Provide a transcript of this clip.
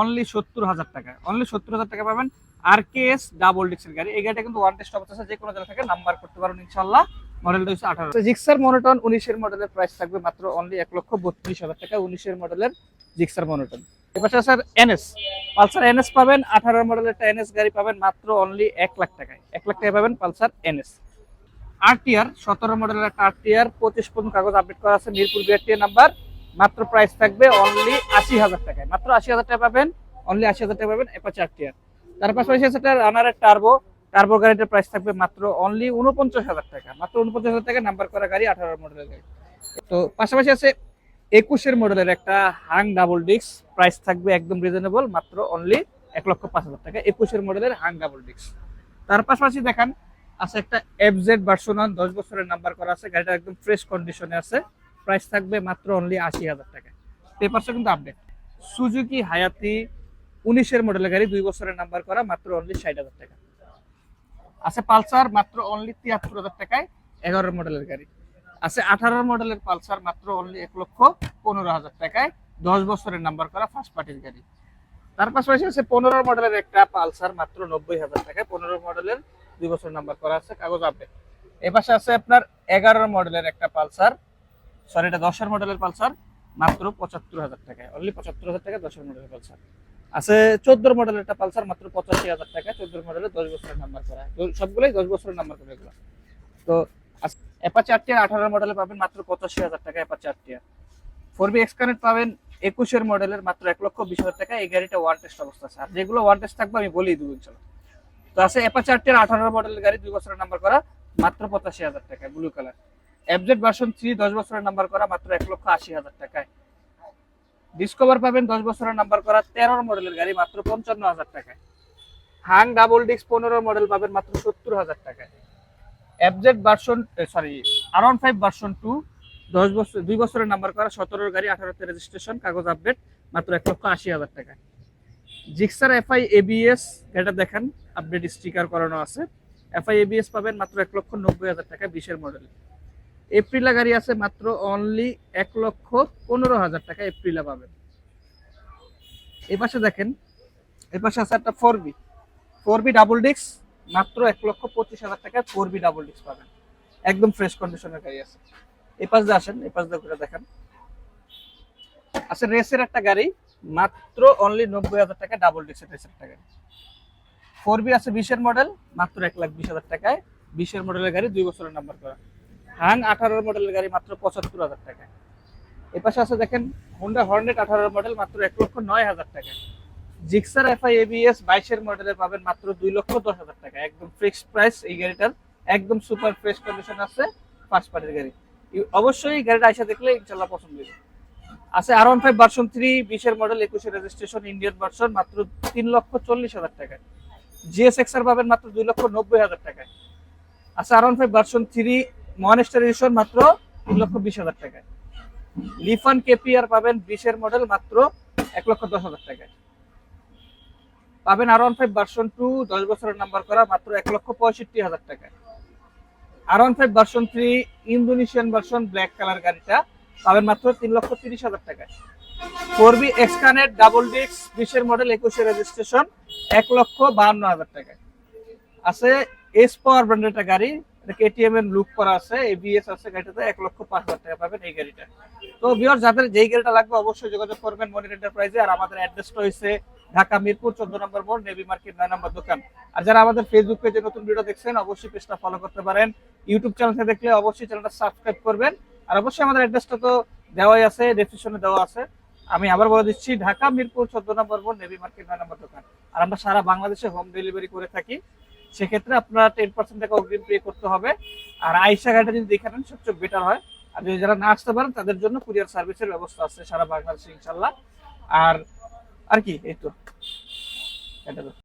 Only সত্তর হাজার টাকা। অনলি সত্তর হাজার টাকা পাবেন আর কে এস ডাবল ডিক্সের গাড়ি। এই গাড়িটা কিন্তু ওয়ান টেস্ট অবস্থা যে কোনো জায়গা থেকে নাম্বার করতে পারেন ইনশাল্লাহ মডেলটা হচ্ছে আঠারো। জিক্সার মনোটন উনিশের মডেলের প্রাইস থাকবে মাত্র অনলি এক লক্ষ বত্রিশ হাজার টাকা, উনিশের মডেলের জিক্সার মনোটন এবার স্যার এনএস পালসার এনএস পাবেন, আঠারো মডেলের একটা এনএস গাড়ি পাবেন মাত্র অনলি এক লাখ টাকায়। এক লাখ টাকায় পাবেন পালসার এনএস আরটিআর সতেরো মডেলের একটা আরটিআর পঁচিশ পর্যন্ত কাগজ আপডেট করা আছে, মিরপুর বিআরটিআর নাম্বার মাত্র প্রাইস থাকবে অনলি আশি হাজার টাকায়। মাত্র আশি হাজার টাকা পাবেন অনলি আশি হাজার টাকা পাবেন এপাচে আরটিআর তার পাশাপাশি আছে রানারের টার্বো টার্বো গাড়িটার প্রাইস থাকবে মাত্র অনলি উনপঞ্চাশ হাজার টাকা। মাত্র উনপঞ্চাশ হাজার টাকা নাম্বার করা গাড়ি আঠারো মডেলের গাড়ি। তো পাশাপাশি আছে একুশের মডেলের একটা হাং ডাবল ডিস্ক প্রাইস থাকবে একদম রিজনেবল মাত্র অনলি এক লক্ষ পাঁচ হাজার টাকা। একুশের মডেলের হাং ডাবল ডিস্ক তার পাশাপাশি দেখান, আছে একটা এফজেড ভার্সন ওয়ান দশ বছরের নাম্বার করা আছে। গাড়িটা একদম ফ্রেশ কন্ডিশনে আছে। প্রাইস থাকবে মাত্র অনলি আশি হাজার টাকা। পেপারসও কিন্তু আপডেট সুজুকি, হায়াতি, উনিশের মডেলের গাড়ি দুই বছরের নাম্বার করা, মাত্র অনলি ষাট হাজার টাকা। আছে পালসার, মাত্র অনলি তিয়াত্তর হাজার টাকায় এগারো মডেলের গাড়ি। আছে আঠারো মডেলের পালসার, মাত্র অনলি এক লক্ষ পনেরো হাজার টাকায় দশ বছরের নাম্বার করা ফার্স্ট পার্টির গাড়ি। তার পাশাপাশি আছে পনেরো মডেলের একটা পালসার, মাত্র নব্বই হাজার টাকায় পনেরো মডেলের দুই বছর নাম্বার করা আছে, কাগজ আপডেট এ পাশে আছে আপনার এগারো মডেলের একটা পালসার সরি এটা দশের মডেলের পালসার, মাত্র পঁচাত্তর হাজার টাকায়। অনলি পঁচাত্তর হাজার টাকা দশের মডেলের পালসার। আছে চোদ্দ মডেলের একটা পালসার, মাত্র পঁচাশি হাজার টাকা চোদ্দ মডেলের দশ বছরের নাম্বার করা। সবগুলোই দশ বছরের নাম্বার করা এগুলো। তো অ্যাপাচি আরটিআর আঠারো মডেলে পাবেন, মাত্র পঁচাশি হাজার টাকা Apache RTR four V XConnect পাবেন, একুশের মডেলের মাত্র এক লক্ষ বিশ হাজার টাকা এই গাড়িটা ওয়ান টেস্ট অবস্থা আছে আর যেগুলো ওয়ান টেস্ট থাকবে, আমি বলেই দেবো ইনশাল্লাহ। তো আছে অ্যাপাচি আরটিআর আঠারো মডেলের গাড়ি, দুই বছরের নাম্বার করা, মাত্র পঁচাশি হাজার টাকা blue colour FZ version three দশ বছরের নাম্বার করা মাত্র এক লক্ষ আশি হাজার টাকায়। ডিসকভার পাবেন দশ বছরের নাম্বার করা তেরো মডেলের গাড়ি মাত্র পঞ্চান্ন হাজার টাকায়। হাং ডাবল ডিস্ক পনেরো মডেল পাবেন মাত্র সত্তর হাজার টাকায়। FZ version sorry R one five version two দশ বছর, দুই বছরের নাম্বার করা সতেরোর গাড়ি আঠারোতে রেজিস্ট্রেশন কাগজ আপডেট মাত্র এক লক্ষ আশি হাজার টাকায়। জিক্সার এফআই এবিএস এটা দেখেন আপডেট স্টিকার করানো আছে। এফআই এবিএস পাবেন মাত্র এক লক্ষ নব্বই হাজার টাকা বিশের মডেল এপ্রিলা গাড়ি আছে মাত্র অনলি এক লক্ষ পনেরো হাজার টাকা এপ্রিলা পাবেন। এই পাশে দেখেন এই পাশে আছে একটা four V four V double disc মাত্র এক লক্ষ পঁচিশ হাজার টাকায় ফোর বি ডাবল ডিস্ক পাবেন। একদম ফ্রেশ কন্ডিশনের গাড়ি আছে। এই পাশ দিয়ে আসেন এই পাশ দিয়ে ঘুরে দেখেন। আছে রেসের একটা গাড়ি, মাত্র অনলি নব্বই হাজার টাকা ডাবল ডিস্কের রেসের একটা গাড়ি। ফোর বি আছে বিশের মডেল মাত্র এক লাখ বিশ হাজার টাকায় বিশের মডেলের গাড়ি, দুই বছরের নাম্বার করা। হাং আঠারোর মডেলের গাড়ি মাত্র পঁচাত্তর হাজার টাকা এ পাশে আছে দেখেন হোন্ডা হর্নেট আঠারোর মডেল মাত্র এক লক্ষ নয় হাজার টাকা জিক্সার এফআই এবিএস বাইশের মডেলের পাবেন মাত্র দুই লক্ষ দশ হাজার টাকা একদম ফিক্সড প্রাইস এই গাড়িটার, একদম সুপার ফ্রেশ কন্ডিশন আছে ফার্স্ট পার্টির গাড়ি। অবশ্যই গাড়িটা আইসা দেখলে ইনশাল্লাহ পছন্দ হবে আছে R one five version three বিশের মডেল একুশের রেজিস্ট্রেশন ইন্ডিয়ান ভার্সন মাত্র তিন লক্ষ চল্লিশ হাজার টাকা জিএস এক্সার পাবেন মাত্র দুই লক্ষ নব্বই হাজার টাকায়। আছে R one five version three monster edition মাত্র তিন লক্ষ বিশ হাজার টাকায়। লিফান কেপিআর পাবেন বিশের মডেল মাত্র এক লক্ষ দশ হাজার টাকায়। পাবেন R one five version two দশ বছরের নাম্বার করা মাত্র এক লক্ষ পঁয়ষট্টি হাজার টাকায়। R one five version three Indonesian version black colour গাড়িটা পাবেন মাত্র তিন লক্ষ তিরিশ হাজার টাকায়। Four V XConnect double disc বিশের মডেল একুশে রেজিস্ট্রেশন এক লক্ষ বাহান্ন হাজার টাকায়। আছে এস পাওয়ার ব্র্যান্ডের একটা গাড়ি কেটিএম এর লুক করা আছে? এবিএস আছে গাড়িটাতে, এক লক্ষ পাঁচ হাজার টাকা পাবেন এই গাড়িটা। তো যাদের যেই গাড়িটা লাগবে অবশ্যই যোগাযোগ করবেন মনির এন্টারপ্রাইজে আর আমাদের অ্যাড্রেসটা হয়েছে ঢাকা মিরপুর, চোদ্দ নম্বর মোড় নেভি মার্কেট নয় নম্বর দোকান। আর যারা আমাদের ফেসবুক পেজে নতুন ভিডিও দেখছেন, অবশ্যই পেজটা ফলো করতে পারেন। ইউটিউব চ্যানেল দেখলে অবশ্যই চ্যানেলটা সাবস্ক্রাইব করবেন। আর অবশ্যই আমাদের অ্যাড্রেসটা তো দেওয়াই আছে ডেসক্রিপশনে দেওয়া আছে। আমি আবার বলে দিচ্ছি, ঢাকা মিরপুর, চোদ্দ নম্বর মোড় নেভি মার্কেট নয় নম্বর দোকান। আর আমরা সারা বাংলাদেশে হোম ডেলিভারি করে থাকি। সেক্ষেত্রে আপনার টেন পার্সেন্ট টাকা অগ্রিম পে করতে হবে। আর আইসা গাড়িটা যদি দেখে নেন, সবচেয়ে বেটার হয়। আর যদি যারা না আসতে পারেন, তাদের জন্য কুরিয়ার সার্ভিসের ব্যবস্থা আছে সারা বাংলাদেশে, ইনশাল্লাহ। আর আর কি, এই তো। এটা